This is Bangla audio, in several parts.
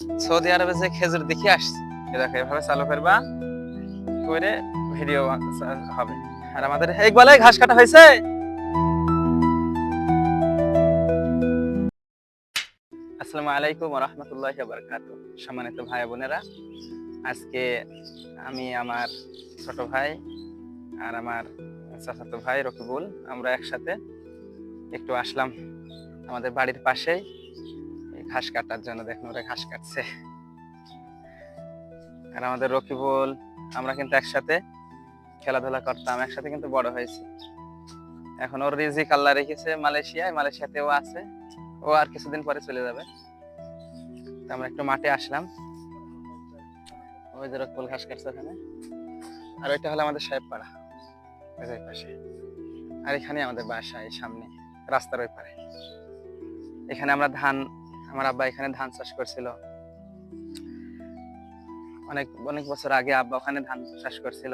সৌদি আরবে যে খেজুর দেখে আসছি। দেখো, এভাবে চালু করবা, করে ভিডিও হবে। আর আমাদের একবারে ঘাস কাটা হয়েছে? আসসালামু আলাইকুম রহমতুল্লাহ বারকাত সম্মানিত ভাই বোনেরা, আজকে আমি আমার ছোট ভাই আর আমার চাচাতো ভাই রকিবুল, আমরা একসাথে একটু আসলাম আমাদের বাড়ির পাশেই। ঘাস কাটার জন্য দেখুন ওরা ঘাস কাটছে। আর আমাদের রকিবুল, আমরা কিন্তু একসাথে খেলাধুলা করতাম, একসাথে কিন্তু বড় হয়েছি। এখন ওর রিজিক আল্লাহ রেখেছে মালয়েশিয়ায়, মালয়েশিয়াতেও আছে। ও আর কিছুদিন পরে চলে যাবে। তো আমরা একটু মাঠে আসলাম। ওই যে রকিবুল ঘাস কাটছে ওখানে। আর ওইটা হলো আমাদের সাহেব পাড়া ওই পাশে। আর এখানে আমাদের বাসা এই সামনে রাস্তার ওই পারে। এখানে আমরা ধান আমার আব্বা এখানে ধান চাষ করছিল। অনেক অনেক বছর আগে আব্বা ওখানে ধান চাষ করছিল।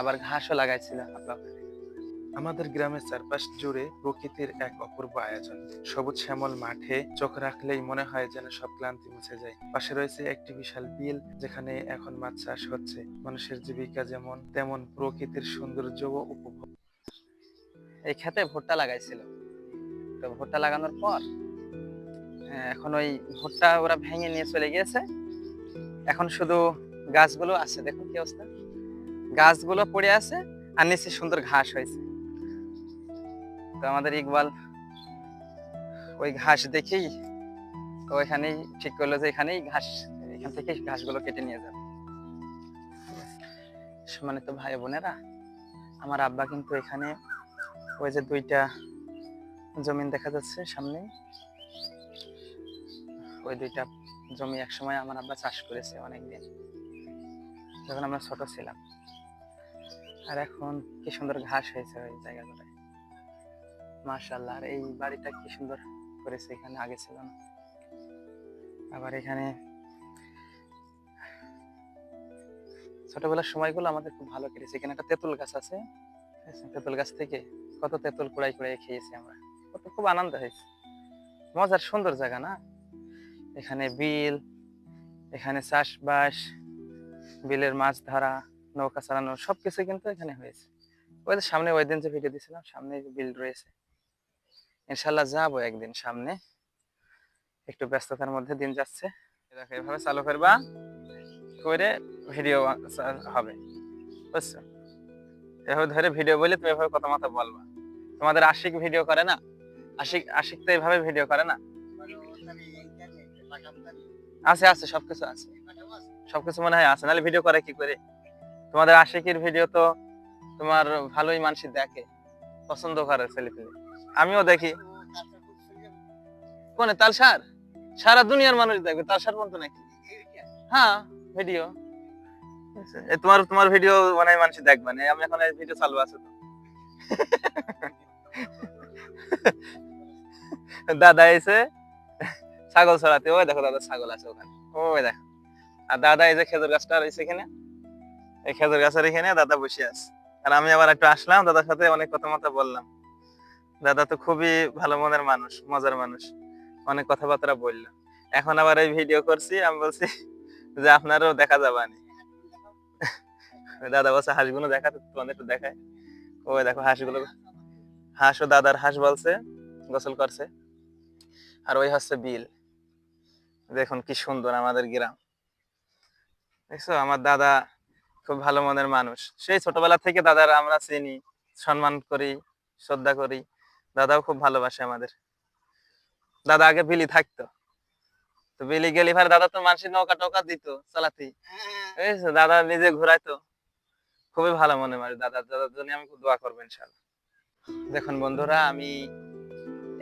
আবার ঘাসও লাগাইছিল আব্বা আমাদের গ্রামের চারপাশ জুড়ে প্রকৃতির এক অপূর্ব আয়োজন। সবুজ শ্যামল মাঠে চোখ রাখলেই মনে হয় যেন সব ক্লান্তি মুছে যায়। পাশে রয়েছে একটি বিশাল বিল যেখানে এখন মাছ চাষ হচ্ছে। মানুষের জীবিকা যেমন তেমন প্রকৃতির সৌন্দর্যও উপভোগ এই খেতে ভুট্টা লাগাইছিল। তো ভুট্টা লাগানোর পর এখন ওই ভুট্টা ওরা ভেঙে নিয়ে চলে গিয়েছে। এখন শুধু গাছগুলো আছে, দেখুন কি অবস্থা। গাছগুলো পড়ে আছে আর নিচে সুন্দর ঘাস হয়েছে। তো আমাদের ইকবাল ওই ঘাস দেখেই, তো ওইখানেই ঠিক করল যে এখানেই ঘাস, এখান থেকে ঘাসগুলো কেটে নিয়ে যাবে। সম্মানিত ভাই বোনেরা, আমার আব্বা কিন্তু এখানে ওই যে দুইটা জমিন দেখা যাচ্ছে সামনে। ওই দুইটা জমি একসময় আমার আব্বা চাষ করেছে অনেকদিন, যখন আমরা ছোট ছিলাম। আর এখন কি সুন্দর ঘাস হয়েছে ওই জায়গাগুলোয়। মার্শাল্লাহ আর এই বাড়িটা কি সুন্দর করেছে এখানে, আগে ছিল না। আবার এখানে ছোটবেলার সময়গুলো আমাদের খুব ভালো কেটেছে। এখানে একটা তেঁতুল গাছ আছে? তেঁতুল গাছ থেকে কত তেঁতুল কুড়াই কুড়াই খেয়েছি আমরা। কত খুব আনন্দ হয়েছে। মজার সুন্দর জায়গা না? এখানে বিল, এখানে চাষবাস, বিলের মাছ ধরা, নৌকা চালানো, সবকিছু কিন্তু এখানে হয়েছে। ওই সামনে ওই দিন যে ভিডিও দিয়েছিলাম সামনে বিল রয়েছে। ইনশাল্লাহ যাব একদিন সামনে। একটু ব্যস্ততার মধ্যে দিন যাচ্ছে। দেখো, এভাবে চালু করবা, করে ভিডিও হবে। বুঝছ? এভাবে ধরে ভিডিও বলে তুমি এভাবে কথা মতো বলবা। তোমাদের আশিক ভিডিও করে না? আশিক আশিক তো এভাবে ভিডিও করে না? আছে আছে, সবকিছু আছে। সবকিছু মনে হয় আছে, নাহলে ভিডিও করে কি করে? তোমাদের আশিকের ভিডিও তো তোমার ভালোই মানুষ দেখে, পছন্দ করে ছেলে আমিও দেখি। কোনে, তাল সার? সারা দুনিয়ার মানুষ দেখবে তালসার বলতো নাকি? হ্যাঁ ভিডিও তোমার তোমার ভিডিও মানে মানুষ দেখবে না, আমি এখন ভিডিও চালু আছে তো। দাদা এসে ছাগল ছড়াতে, ওই দেখো দাদা ছাগল আছে ওখানে, ওই দেখো। আর দাদা এই যে খেজুর গাছটা রয়েছে এখানে, এই খেজুর গাছের এখানে দাদা বসে আছে। আর আমি আবার একটু আসলাম, দাদার সাথে অনেক কথা মতো বললাম। দাদা তো খুবই ভালো মনের মানুষ, মজার মানুষ, অনেক কথাবার্তা বলল। এখন আবার এই ভিডিও করছি, আমি বলছি যে আপনারও দেখা যাবে না দাদা বলছে, হাঁসগুলো দেখাতে তোমাদের একটু দেখায় ওই দেখো, হাঁসগুলো হাঁস ও দাদার হাঁস বলছে, গোসল করছে। আর ওই হচ্ছে বিল। দেখুন কি সুন্দর আমাদের গ্রাম। দেখছ? আমার দাদা খুব ভালো মনের মানুষ। সেই ছোটবেলা থেকে দাদার আমরা চিনি, সম্মান করি, শ্রদ্ধা করি। দাদাও খুব ভালোবাসে আমাদের। দাদা আগে বিলি থাকতো। তো বিলি গেলি ভাই দাদা তো মানুষের নৌকা টৌকা দিত চালাতে? দাদা নিজে ঘুরাইতো। খুবই ভালো মনে হয়। দাদা, দাদার জন্য আমি খুব দোয়া করব ইনশাল্লাহ। দেখুন বন্ধুরা, আমি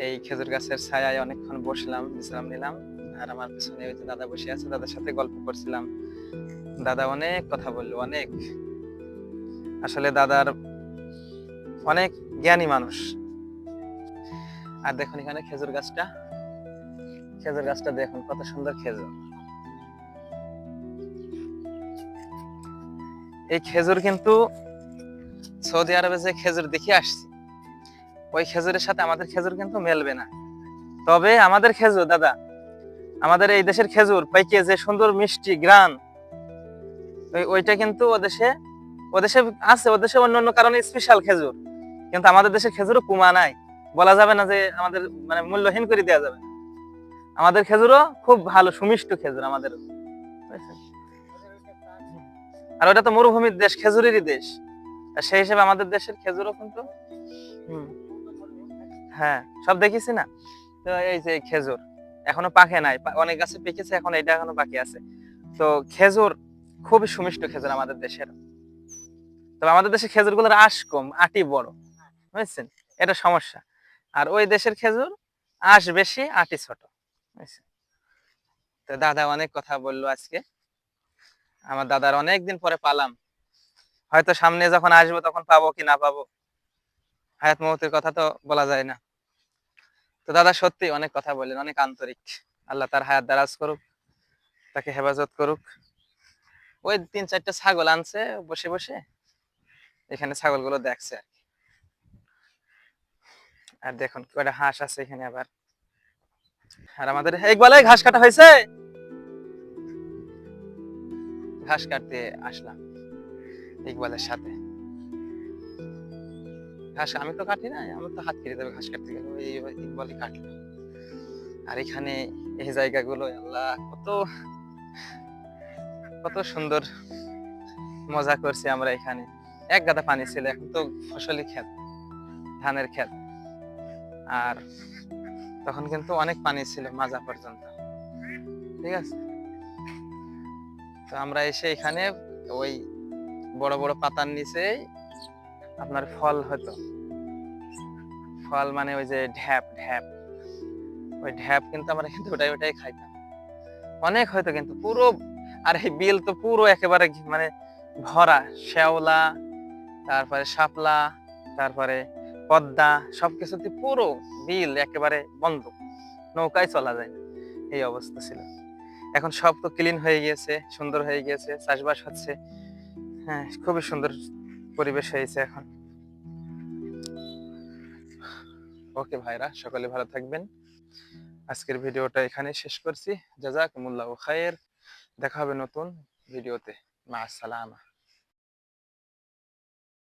এই খেজুর গাছের ছায়ায় অনেকক্ষণ বসলাম, বিশ্রাম নিলাম। আর আমার পিছনে ওই যে দাদা বসে আছে, দাদার সাথে গল্প করছিলাম। দাদা অনেক কথা বলল, অনেক। আসলে দাদার অনেক জ্ঞানী মানুষ। আর দেখুন এখানে খেজুর গাছটা। খেজুর গাছটা দেখুন, কত সুন্দর খেজুর। এই খেজুর কিন্তু সৌদি আরবে যে খেজুর দেখে আসছি। ওই খেজুরের সাথে আমাদের খেজুর কিন্তু মেলবে না। তবে আমাদের খেজুর দাদা আমাদের এই দেশের খেজুর পাইকে যে সুন্দর মিষ্টি গ্রান ওই ওইটা কিন্তু ওদেশে ওদেশে আছে ওদেশে অন্য অন্য কারণে স্পেশাল খেজুর। কিন্তু আমাদের দেশের খেজুরও কুমা নাই। বলা যাবে না যে আমাদের মানে মূল্যহীন করে দেওয়া যাবে। আমাদের খেজুরও খুব ভালো সুমিষ্ট খেজুর আমাদের। আর ওটা তো মরুভূমির দেশ খেজুরেরই দেশ। সেই হিসেবে আমাদের দেশের খেজুরও কিন্তু হুম, হ্যাঁ সব দেখেছি না। তো এই যে খেজুর, এখনও পাকে নাই। অনেক গাছে পেকেছে, এখন এটা এখনও বাকি আছে। তো খেজুর খুবই সুমিষ্ট খেজুর আমাদের দেশের। তবে আমাদের দেশের খেজুরগুলোর আশ কম, আটি বড়, বুঝছেন? এটা সমস্যা। আর ওই দেশের খেজুর আশ বেশি, আটি ছোট, বুঝছেন? তো দাদা অনেক কথা বলল আজকে। আমার দাদার অনেক দিন পরে পালাম। হয়তো সামনে যখন আসব তখন পাবো কি না পাবো? হায়াত মহতের কথা তো বলা যায় না। তো দাদা সত্যি অনেক কথা বললেন, অনেক আন্তরিক। আল্লাহ তার হায়াত দারাজ করুক, তাকে হেফাজত করুক। ওই তিন চারটা ছাগল আনছে, বসে বসে। এখানে ছাগলগুলো দেখছে আর কি। আর দেখুন, কয়টা হাঁস আছে এখানে আবার। আর আমাদের একবারে ঘাস কাটা হয়েছে। ঘাস কাটতে আসলাম ইকবালের সাথে। ঘাস, আমি তো কাটি না আমার তো হাত কেটে দেবে ঘাস কাটতে গেলে। ওই ওই ইকবালই কাটলো আর এখানে এই জায়গাগুলো, আল্লাহ, কত কত সুন্দর মজা করছি আমরা এখানে। এক গাদা পানি ছিল, এখন তো ফসলি ক্ষেত, ধানের ক্ষেত। আর তখন কিন্তু অনেক পানি ছিল মাজা পর্যন্ত। ঠিক আছে? তো আমরা এসে এখানে ওই বড় বড় পাতার নিচে আপনার ফল হতো। ফল মানে ওই যে ঢ্যাপ ঢ্যাপ। ওই ঢ্যাপ কিন্তু আমরা কিন্তু ওটাই ওটাই খাইতাম। অনেক হয়তো কিন্তু পুরো, আর এই বিল তো পুরো একেবারে মানে ভরা। শ্যাওলা, তারপরে শাপলা, তারপরে পদ্মা, সবকিছুতে পুরো বিল একেবারে বন্ধ। নৌকায় চলা যায় না। এই অবস্থা ছিল। এখন সব তো ক্লিন হয়ে গিয়েছে, সুন্দর হয়ে গিয়েছে, চাষবাস হচ্ছে। হ্যাঁ খুবই সুন্দর পরিবেশ হয়েছে এখন। ওকে ভাইরা, সকলে ভালো থাকবেন। আজকের ভিডিওটা এখানে শেষ করছি। জাজাকুমুল্লাহ খায়ের দেখা হবে নতুন ভিডিওতে। মা আসসালামা।